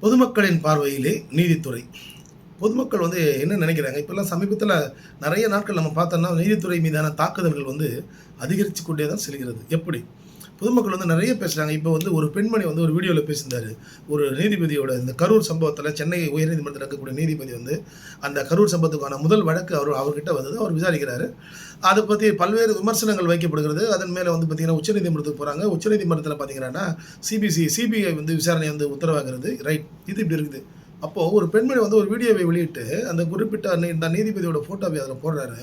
பொதுமக்களின் பார்வையிலே நீதித்துறை. பொதுமக்கள் வந்து என்ன நினைக்கிறாங்க? இப்போல்லாம் சமீபத்தில் நிறைய நாட்கள் நம்ம பார்த்தோம்னா நீதித்துறை மீதான தாக்குதல்கள் வந்து அதிகரித்து கொண்டே தான் செல்கிறது. எப்படி? பொதுமக்கள் வந்து நிறைய பேசுகிறாங்க இப்போ வந்து ஒரு பெண்மணி வந்து ஒரு வீடியோவில் பேசியிருந்தார். ஒரு நீதிபதியோட இந்த கரூர் சம்பவத்தில் சென்னை உயர்நீதிமன்றத்தில் இருக்கக்கூடிய நீதிபதி வந்து அந்த கரூர் சம்பவத்துக்கான முதல் வழக்கு அவர் அவர்கிட்ட வந்தது. அவர் விசாரிக்கிறாரு. அதை பற்றி பல்வேறு விமர்சனங்கள் வைக்கப்படுகிறது. அதன் மேலே வந்து பார்த்திங்கன்னா உச்சநீதிமன்றத்துக்கு போகிறாங்க உச்சநீதிமன்றத்தில் பார்த்தீங்கன்னா சிபிசி சிபிஐ வந்து விசாரணை வந்து உத்தரவாகிறது. ரைட். இது இப்படி இருக்குது. அப்போது ஒரு பெண்மணி வந்து ஒரு வீடியோவை வெளியிட்டு அந்த குறிப்பிட்ட நீதிபதியோட ஃபோட்டோவை அதில் போடுறாரு.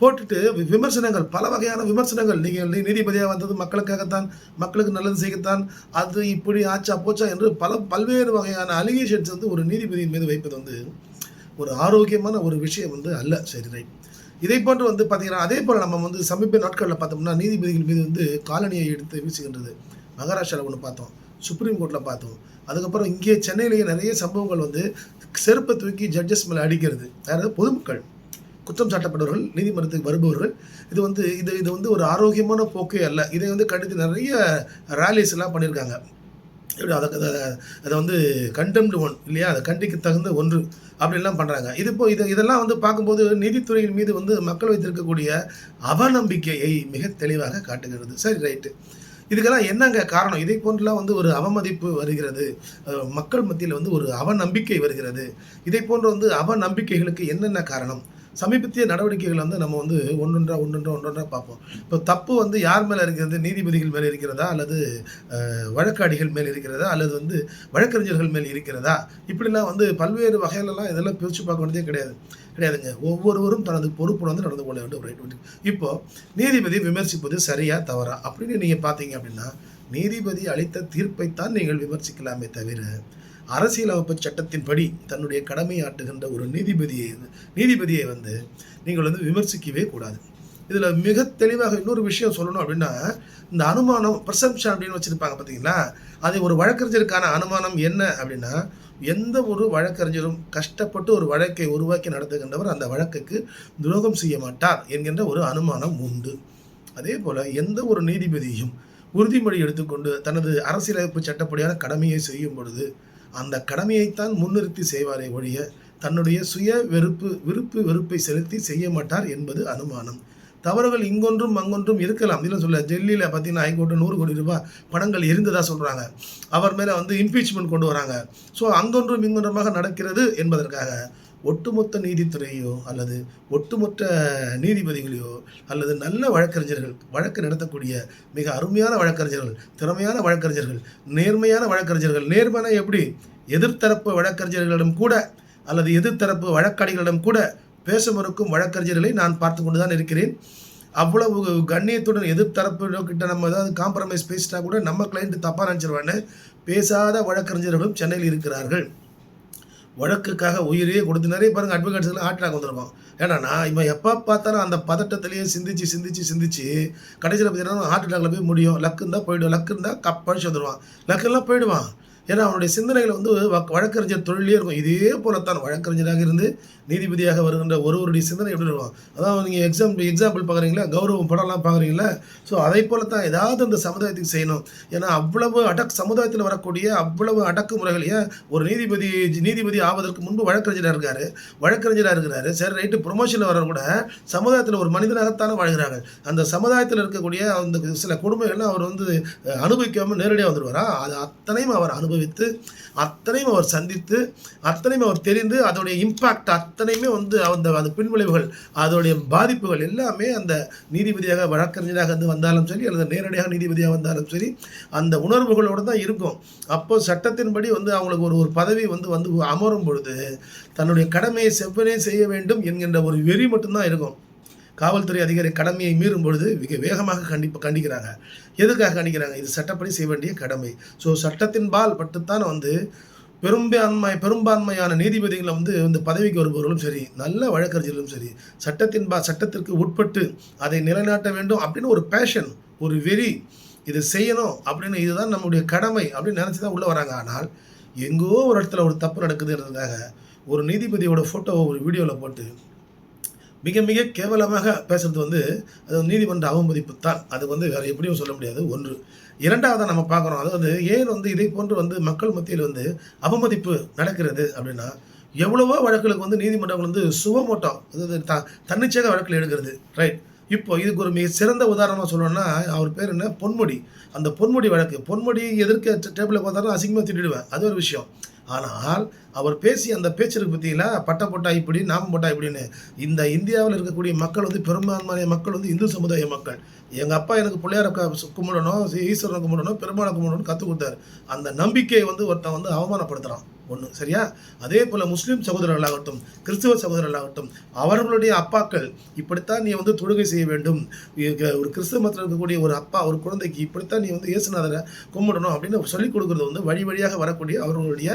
போட்டுட்டு வி- விமர்சனங்கள் பல வகையான விமர்சனங்கள். நீங்கள் நீதிபதியாக வந்தது மக்களுக்காகத்தான் மக்களுக்கு நல்லது செய்யத்தான் அது இப்படி ஆச்சா போச்சா என்று பல பல்வேறு வகையான அலிகேஷன்ஸ் வந்து ஒரு நீதிபதியின் மீது வைப்பது வந்து ஒரு ஆரோக்கியமான ஒரு விஷயம் வந்து அல்ல சரி ரைட் இதை போன்று வந்து பார்த்தீங்கன்னா அதே போல் நம்ம வந்து சமீப நாட்களில் பார்த்தோம்னா நீதிபதிகள் மீது வந்து காலனியை எடுத்து வீசுகின்றது. மகாராஷ்டிராவில் ஒன்று பார்த்தோம் சுப்ரீம் கோர்ட்டில் பார்த்தோம். அதுக்கப்புறம் இங்கே சென்னையிலேயே நிறைய சம்பவங்கள் வந்து செருப்பை தூக்கி ஜட்ஜஸ் மேலே அடிக்கிறது. அதாவது பொதுமக்கள். குற்றம் சாட்டப்பட்டவர்கள் நீதிமன்றத்துக்கு வருபவர்கள். இது வந்து இது இது வந்து ஒரு ஆரோக்கியமான போக்கே அல்ல. இதை வந்து கண்டித்து நிறைய ரேலிஸ் எல்லாம் பண்ணியிருக்காங்க எப்படி அதை அதை அதை வந்து கண்டெம்டு ஒன் இல்லையா? அதை கண்டிக்க தகுந்த ஒன்று அப்படின்லாம் பண்ணுறாங்க இது இப்போ இது இதெல்லாம் வந்து பார்க்கும்போது நீதித்துறையின் மீது வந்து மக்கள் வைத்திருக்கக்கூடிய அவநம்பிக்கையை மிக தெளிவாக காட்டுகிறது. சரி ரைட்டு இதுக்கெல்லாம் என்னங்க காரணம்? இதை போன்றலாம் வந்து ஒரு அவமதிப்பு வருகிறது. மக்கள் மத்தியில் வந்து ஒரு அவநம்பிக்கை வருகிறது. இதை போன்ற வந்து அவநம்பிக்கைகளுக்கு என்னென்ன காரணம்? சமீபத்திய நடவடிக்கைகள் வந்து நம்ம வந்து ஒன்றொன்றா ஒன்றொன்றா ஒன்றொன்றா பார்ப்போம். இப்போ தப்பு வந்து யார் மேலே இருக்கிறது? நீதிபதிகள் மேலே இருக்கிறதா? அல்லது வழக்காடிகள் மேல் இருக்கிறதா? அல்லது வந்து வழக்கறிஞர்கள் மேல் இருக்கிறதா? இப்படிலாம் வந்து பல்வேறு வகையிலலாம் இதெல்லாம் பிரித்து பார்க்க வேண்டியதே கிடையாது. கிடையாதுங்க. ஒவ்வொருவரும் தனது பொறுப்பு வந்து நடந்து கொள்ள வேண்டும். ரைட் நீதிபதி விமர்சிப்பது சரியா தவறா? அப்படின்னு நீங்கள் பார்த்தீங்க அப்படின்னா நீதிபதி அளித்த தீர்ப்பைத்தான் நீங்கள் விமர்சிக்கலாமே தவிர அரசியலமைப்பு சட்டத்தின்படி தன்னுடைய கடமையாற்றுகின்ற ஒரு நீதிபதியை நீதிபதியை வந்து நீங்கள் வந்து விமர்சிக்கவே கூடாது. இதில் மிக தெளிவாக இன்னொரு விஷயம் சொல்லணும் அப்படின்னா இந்த அனுமானம் ப்ரசம்ஷன் அப்படின்னு வச்சுருப்பாங்க பார்த்தீங்களா அது ஒரு வழக்கறிஞருக்கான அனுமானம் என்ன அப்படின்னா எந்த ஒரு வழக்கறிஞரும் கஷ்டப்பட்டு ஒரு வழக்கை உருவாக்கி நடத்துகின்றவர் அந்த வழக்குக்கு துரோகம் செய்ய மாட்டார் என்கின்ற ஒரு அனுமானம் உண்டு. அதே போல் எந்த ஒரு நீதிபதியும் உறுதிமொழி எடுத்துக்கொண்டு தனது அரசியலமைப்பு சட்டப்படியான கடமையை செய்யும் பொழுது அந்த கடமையைத்தான் முன்னிறுத்தி செய்வாரே ஒழிய தன்னுடைய சுய வெறுப்பு விருப்பு வெறுப்பை செலுத்தி செய்ய மாட்டார் என்பது அனுமானம். தவறுகள் இங்கொன்றும் அங்கொன்றும் இருக்கலாம். இல்லை சொல்ல டெல்லியில் பார்த்தீங்கன்னா ஹைகோர்ட்டு நூறு கோடி ரூபாய் பணங்கள் இருந்ததாக சொல்கிறாங்க அவர் மேலே வந்து இம்பீச்மெண்ட் கொண்டு வராங்க. ஸோ அங்கொன்றும் இங்கொன்றுமாக நடக்கிறது என்பதற்காக ஒட்டுமொத்த நீதித்துறையோ அல்லது ஒட்டுமொத்த நீதிபதிகளையோ அல்லது நல்ல வழக்கறிஞர்கள் வழக்கு நடத்தக்கூடிய மிக அருமையான வழக்கறிஞர்கள் திறமையான வழக்கறிஞர்கள் நேர்மையான வழக்கறிஞர்கள் நேர்மையான எப்படி? எதிர்த்தரப்பு வழக்கறிஞர்களிடம் கூட அல்லது எதிர்த்தரப்பு வழக்காடிகளிடம் கூட பேச மறுக்கும் வழக்கறிஞர்களை நான் பார்த்து கொண்டு தான் இருக்கிறேன். அவ்வளவு கண்ணியத்துடன் எதிர்த்தரப்பு கிட்ட நம்ம ஏதாவது காம்ப்ரமைஸ் பேசிட்டா கூட நம்ம கிளைண்ட் தப்பாக நினச்சிருவான்னு பேசாத வழக்கறிஞர்களும் சென்னையில் இருக்கிறார்கள். வழக்குக்காக உயிரையே கொடுத்து நிறைய பாருங்க அட்வொகேட்ஸ்லாம் ஹார்ட் அட்டாக் வந்திருப்பான் ஏன்னா இவன் எப்போ பார்த்தாலும் அந்த பதட்டத்திலேயே சிந்திச்சு சிந்திச்சு சிந்திச்சு கடைசியில் பார்த்தீங்கன்னா ஹார்ட் அட்டாக்ல போய் முடியும். லக்கு இருந்தால் போயிடுவான் லக்கு இருந்தால் கப் பழிச்சு வந்துடுவான் லக்கெல்லாம் போயிடுவான். ஏன்னா அவனுடைய சிந்தனைகள் வந்து வ- வழக்கறிஞர் தொழிலே இருக்கும். இதே போலத்தான் வழக்கறிஞராக இருந்து நீதிபதியாக வருகின்ற ஒருவருடைய சிந்தனை எப்படி இருக்கும்? அதான் நீங்கள் எக்ஸாம் எக்ஸாம்பிள் பார்க்குறீங்களா? கௌரவம் படம்லாம் பார்க்குறீங்களா? ஸோ அதை போலத்தான் ஏதாவது அந்த சமுதாயத்துக்கு செய்யணும். ஏன்னா அவ்வளவு அடக் சமுதாயத்தில் வரக்கூடிய அவ்வளவு அடக்குமுறைகள் ஏன்? ஒரு நீதிபதி நீதிபதி ஆவதற்கு முன்பு வழக்கறிஞராக இருக்காரு. வழக்கறிஞராக இருக்கிறாரு. சரி ரைட்டு ப்ரொமோஷனில் வர கூட சமுதாயத்தில் ஒரு மனிதனாகத்தானே வாழ்கிறாங்க அந்த சமுதாயத்தில் இருக்கக்கூடிய அந்த சில கொடுமைகள்லாம் அவர் வந்து அனுபவிக்காமல் நேரடியாக வந்துடுவாரா அது அத்தனையும் அவர் அனுபவி அனுபவித்து அத்தனையும் அவர் சந்தித்து அத்தனையும் அவர் தெரிந்து அதோடைய இம்பாக்ட் அத்தனையுமே வந்து அந்த அது பின்விளைவுகள் அதோடைய பாதிப்புகள் எல்லாமே அந்த நீதிபதியாக வழக்கறிஞராக வந்து வந்தாலும் சரி அல்லது நேரடியாக நீதிபதியாக வந்தாலும் சரி அந்த உணர்வுகளோடு தான் இருக்கும். அப்போ சட்டத்தின்படி வந்து அவங்களுக்கு ஒரு ஒரு பதவி வந்து வந்து அமரும் பொழுது தன்னுடைய கடமையை செவ்வனே செய்ய வேண்டும் என்கின்ற ஒரு வெறி மட்டும்தான் இருக்கும். காவல்துறை அதிகாரி கடமையை மீறும் பொழுது மிக வேகமாக கண்டிப்பாக கண்டிக்கிறாங்க. எதுக்காக கண்டிக்கிறாங்க? இது சட்டப்படி செய்ய வேண்டிய கடமை. ஸோ சட்டத்தின்பால் பட்டுத்தான் வந்து பெரும்பான்மை பெரும்பான்மையான நீதிபதிகளை வந்து இந்த பதவிக்கு வருபவர்களும் சரி நல்ல வழக்கறிஞர்களும் சரி சட்டத்தின் பா சட்டத்திற்கு உட்பட்டு அதை நிலைநாட்ட வேண்டும் அப்படின்னு ஒரு பேஷன் ஒரு வெறி இது செய்யணும் அப்படின்னு இதுதான் நம்முடைய கடமை அப்படின்னு நினச்சி தான் உள்ளே வராங்க. ஆனால் எங்கோ ஒரு இடத்துல ஒரு தப்பு நடக்குதுன்றதுக்காக ஒரு நீதிபதியோட ஃபோட்டோவை ஒரு வீடியோவில் போட்டு மிக மிக கேவலமாக பேசுறது வந்து அது நீதிமன்ற அவமதிப்பு தான் அது வந்து வேறு எப்படியும் சொல்ல முடியாது. ஒன்று. இரண்டாவது நம்ம பார்க்குறோம் அதாவது ஏன் வந்து இதை போன்று வந்து மக்கள் மத்தியில் வந்து அவமதிப்பு நடக்கிறது அப்படின்னா எவ்வளவோ வழக்குகளுக்கு வந்து நீதிமன்றங்கள் வந்து சுவமோட்டம் அதாவது த தன்னிச்சையாக வழக்கில் எடுக்கிறது. ரைட் இப்போ இதுக்கு ஒரு மிக சிறந்த உதாரணமாக சொல்லணும்னா அவர் பேர் என்ன? பொன்முடி. அந்த பொன்முடி வழக்கு. பொன்முடி எதிர்க்க டேபிளில் பார்த்தாலும் அசிங்கமாக திட்டிடுவேன். அது ஒரு விஷயம். ஆனால் அவர் பேசி அந்த பேச்சிற்கு பற்றியில் பட்டை போட்டா இப்படி நாம போட்டா இப்படின்னு. இந்த இந்தியாவில் இருக்கக்கூடிய மக்கள் வந்து பெரும்பான்மையான மக்கள் வந்து இந்து சமுதாய மக்கள். எங்கள் அப்பா எனக்கு பிள்ளையார கும்பிடணும் ஈஸ்வரனை கும்பிடணும் பெருமாளை கும்பிடணும் கற்றுக் கொடுத்தாரு. அந்த நம்பிக்கையை வந்து ஒருத்தன் வந்து அவமானப்படுத்துகிறான் ஒன்று சரியா? அதே போல் முஸ்லீம் சகோதரர்களாகட்டும் கிறிஸ்துவ சகோதரர்களாகட்டும் அவர்களுடைய அப்பாக்கள் இப்படித்தான் நீ வந்து தொழுகை செய்ய வேண்டும். ஒரு கிறிஸ்துவ மதத்தில் இருக்கக்கூடிய ஒரு அப்பா ஒரு குழந்தைக்கு இப்படித்தான் நீ வந்து இயேசுநாதரை கும்பிடணும் அப்படின்னு சொல்லிக் கொடுக்குறது வந்து வழி வழியாக வரக்கூடிய அவர்களுடைய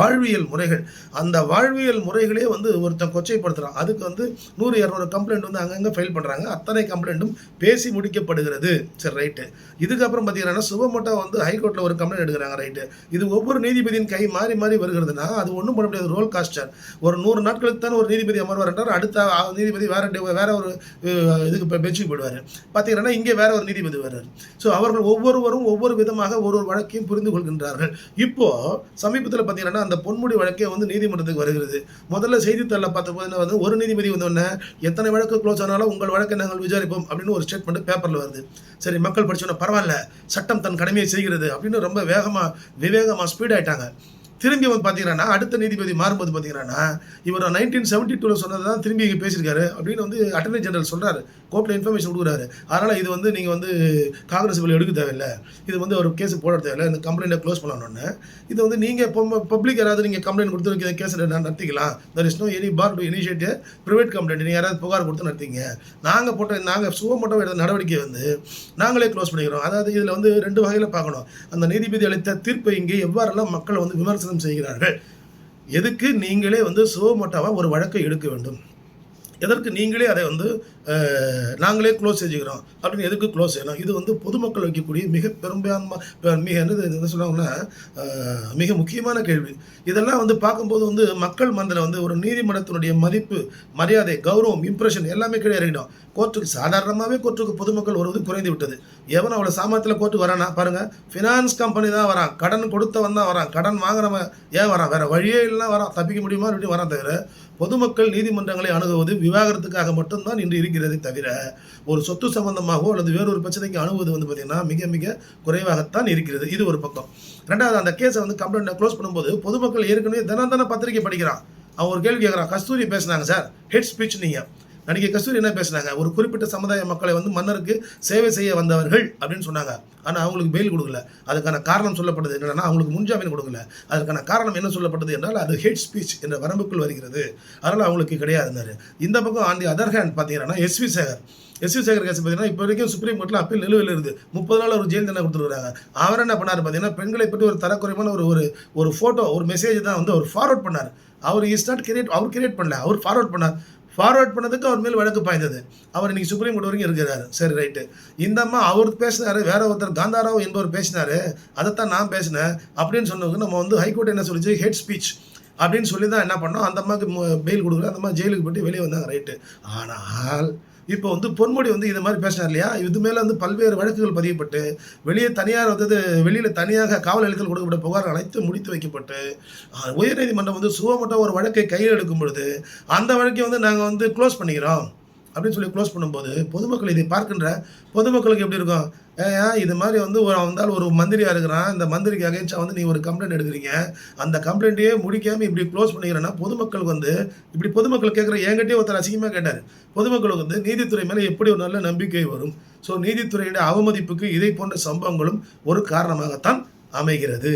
வாழ்வியல் முறைகள். அந்த வாழ்வியல் முறைகளே வந்து ஒருத்தன் கொச்சைப்படுத்துகிறான் அதுக்கு வந்து நூறு இரநூறு கம்ப்ளைண்ட் வந்து அங்கங்கே ஃபைல் பண்ணுறாங்க அத்தனை கம்ப்ளைண்ட்டும் பேசி முடிக்கப்படுகிறது. சரி ரைட்டு இதுக்கப்புறம் பார்த்தீங்கன்னா சுபமோட்டா வந்து ஹைகோர்ட்டில் ஒரு கம்ப்ளைண்ட் எடுக்கிறாங்க ரைட்டு இது ஒவ்வொரு நீதிபதியின் கை மாறி மாறி வருகிறதுனா அது ஒன்றும் பண்ண முடியாது. ரோல் காஸ்டர் ஒரு நூறு நாட்களுக்கு தான் ஒரு நீதிபதி அமர்வார் என்றார் அடுத்த நீதிபதி வேற வேற ஒரு இதுக்கு பெஞ்சுக்கு போயிடுவார். பார்த்தீங்கன்னா இங்கே வேற ஒரு நீதிபதி வர்றார். ஸோ அவர்கள் ஒவ்வொருவரும் ஒவ்வொரு விதமாக ஒரு ஒரு வழக்கையும் புரிந்து கொள்கின்றார்கள். இப்போ சமீபத்தில் பார்த்தீங்கன்னா அந்த பொன்முடி வழக்கே வந்து நீதிமன்றத்துக்கு வருகிறது. முதல்ல செய்தித்தாளில் பார்த்தபோது வந்து ஒரு நீதிபதி வந்தோடனே எத்தனை வழக்கு க்ளோஸ் ஆனாலும் உங்கள் வழக்கை நாங்கள் விசாரிப்போம் அப்படின்னு ஒரு ஸ்டேட்மெண்ட் பேப்பரில் வருது. சரி மக்கள் படிச்சோன்னா பரவாயில்ல சட்டம் தன் கடமையை செய்கிறது அப்படின்னு ரொம்ப வேகமாக விவேகமாக ஸ்பீட் ஆயிட்டாங்க. திரும்பி வந்து பார்த்தீங்கன்னா அடுத்த நீதிபதி மாறும்போது பார்த்தீங்கன்னா இவர் நைன்டீன் செவன்டி டூவில் சொன்னது தான் திரும்பி இங்கே பேசியிருக்காரு அப்படின்னு வந்து அட்டர்னி ஜெனரல் சொல்கிறாரு கோர்ட்டில் இன்ஃபர்மேஷன் கொடுக்குறாரு. அதனால் இது வந்து நீங்கள் வந்து காங்கிரஸ் பில் எடுக்க தேவையில்லை. இது வந்து ஒரு கேஸ் போட தேவையில்லை. இந்த கம்ப்ளைண்ட்டை க்ளோஸ் பண்ணணும்னு. இது வந்து நீங்கள் பப்ளிக் யாராவது நீங்கள் கம்ப்ளைண்ட் கொடுத்து case நடத்திக்கலாம். There is no any bar to initiative private complaint நீங்கள் யாராவது புகார் கொடுத்து நடத்திங்க. நாங்கள் போட்ட நாங்கள் சுவமட்டம் எடுத்த நடவடிக்கை வந்து நாங்களே க்ளோஸ் பண்ணிக்கிறோம். அதாவது இதில் வந்து ரெண்டு வகையில் பார்க்கணும். அந்த நீதிபதி அளித்த தீர்ப்பை இங்கே எவ்வாறெல்லாம் மக்கள் வந்து விமர்சனம் செய்கிறார்கள். எதுக்கு நீங்களே வந்து சுவமோட்டாவாக ஒரு வழக்கை எடுக்க வேண்டும்? எதற்கு நீங்களே அதை வந்து நாங்களே க்ளோஸ் செஞ்சுக்கிறோம். அப்படின்னு எதுக்கு க்ளோஸ் செய்யணும்? இது வந்து பொதுமக்கள் வைக்கக்கூடிய மிக பெரும்பான்மை மிக என்னது என்ன சொல்லுவாங்கன்னா மிக முக்கியமான கேள்வி. இதெல்லாம் வந்து பார்க்கும்போது வந்து மக்கள் மனதில் வந்து ஒரு நீதிமன்றத்தினுடைய மதிப்பு மரியாதை கௌரவம் இம்ப்ரெஷன் எல்லாமே கீழே இறங்கிடும். கோர்ட்டுக்கு சாதாரணமாகவே கோர்ட்டுக்கு பொதுமக்கள் வருவது குறைந்து விட்டது. எவன் அவ்வளோ சாமர்த்தியில் கோர்ட்டுக்கு வரானா? பாருங்கள் ஃபினான்ஸ் கம்பெனி தான் வரான். கடன் கொடுத்தவன் தான் வரான். கடன் வாங்குறவன் ஏன் வரான்? வேறு வழியே இல்லைனா வரான். தப்பிக்க முடியுமா? அப்படின்னு வரான் தவிர பொதுமக்கள் நீதிமன்றங்களை அணுகுவது விவாகரத்துக்காக மட்டும்தான் இன்று இருக்கிறதே. தவிர ஒரு சொத்து சம்பந்தமாகவோ அல்லது வேறொரு பிரச்சனைக்கு அணுகுவது வந்து பார்த்தீங்கன்னா மிக மிக குறைவாகத்தான் இருக்கிறது. இது ஒரு பக்கம். ரெண்டாவது அந்த கேஸை வந்து கம்ப்ளைண்ட் க்ளோஸ் பண்ணும்போது பொதுமக்கள் ஏற்கனவே தினம் தினம் பத்திரிக்கை படிக்கிறான். அவன் ஒரு கேள்வி கேட்குறான் கஸ்தூரி பேசுனாங்க சார். ஹெட் ஸ்பீச் நீங்கள் நடிகை கஸ்தூரி என்ன பேசினாங்க? ஒரு குறிப்பிட்ட சமுதாய மக்களை வந்து மன்னருக்கு சேவை செய்ய வந்தவர்கள் அப்படின்னு சொன்னாங்க. ஆனால் அவங்களுக்கு பெயில் கொடுக்கல. அதுக்கான காரணம் சொல்லப்பட்டது என்னன்னா அவங்களுக்கு முன்ஜாமீன் கொடுக்கல. அதுக்கான காரணம் என்ன சொல்லப்பட்டது என்றால் அது ஹேட் ஸ்பீச் என்ற வரம்புக்குள் வருகிறது. அதனால் அவங்களுக்கு கிடையாதுனாரு இந்த பக்கம் ஆன் தி அதர் ஹேண்ட் பார்த்தீங்கன்னா S V Sekhar. S V Sekhar case பார்த்தீங்கன்னா இப்போ வரைக்கும் சுப்ரீம் கோர்ட்டில் அப்பீல் நிலுவையில் இருக்குது முப்பது நாள் ஒரு ஜெயில் தண்டனை கொடுத்துருக்காங்க அவர் என்ன பண்ணார் பார்த்தீங்கன்னா பெண்களை பற்றி ஒரு தரக்குறைவான ஒரு ஒரு ஒரு ஃபோட்டோ ஒரு மெசேஜ் தான் வந்து அவர் ஃபார்வர்ட் பண்ணார். அவர் இஸ் நாட் கிரியேட் அவர் கிரியேட் பண்ணல. அவர் ஃபார்வர்ட் பண்ணார். ஃபார்வர்ட் பண்ணதுக்கு அவர் மேல் வழக்கு பாய்ந்தது. அவர் இன்னைக்கு சுப்ரீம் கோர்ட் வரைக்கும் இருக்கிறாரு. சரி ரைட்டு இந்த அம்மா அவர் பேசினார் வேற ஒருத்தர் காந்தாராவ் என்பவர் பேசினார். அதைத்தான் நான் பேசினேன் அப்படின்னு சொன்னதுக்கு நம்ம வந்து ஹைகோர்ட் என்ன சொல்லிச்சு? ஹெட் ஸ்பீச் அப்படின்னு சொல்லி தான் என்ன பண்ணோம்? அந்த அம்மாவுக்கு பெயில் கொடுக்குற அந்த அம்மா ஜெயிலுக்கு போயிட்டு வெளியே வந்தாங்க ரைட்டு ஆனால் இப்போ வந்து பொன்முடி வந்து இது மாதிரி பேசினார் இல்லையா? இது மேலே வந்து பல்வேறு வழக்குகள் பதியப்பட்டு வெளியே தனியார் வந்து வெளியில் தனியாக காவல் நிலையத்தில் கொடுக்கப்பட்ட புகார் அனைத்து முடித்து வைக்கப்பட்டு உயர்நீதிமன்றம் வந்து சுவமட்டம் ஒரு வழக்கை கையில் எடுக்கும் பொழுது அந்த வழக்கை வந்து நாங்கள் வந்து க்ளோஸ் பண்ணிக்கிறோம். அப்படின்னு சொல்லி க்ளோஸ் பண்ணும்போது பொதுமக்கள் இதை பார்க்கின்ற பொதுமக்களுக்கு எப்படி இருக்கும்? ஏன் இது மாதிரி வந்து ஒரு வந்தால் ஒரு மந்திரியாக இருக்கிறான். இந்த மந்திரிக்கு அகைன்ஸ்டாக வந்து நீ ஒரு கம்ப்ளைண்ட் எடுக்கிறீங்க. அந்த கம்ப்ளைண்ட்டையே முடிக்காமல் இப்படி க்ளோஸ் பண்ணிக்கிறேன்னா பொதுமக்கள் வந்து இப்படி பொதுமக்கள் கேட்குற என்கிட்டயே ஒருத்தர் அசிங்கமாக கேட்டார். பொதுமக்களுக்கு வந்து நீதித்துறை மேலே எப்படி ஒரு நல்ல நம்பிக்கை வரும்? ஸோ நீதித்துறையுடைய அவமதிப்புக்கு இதை போன்ற சம்பவங்களும் ஒரு காரணமாகத்தான் அமைகிறது.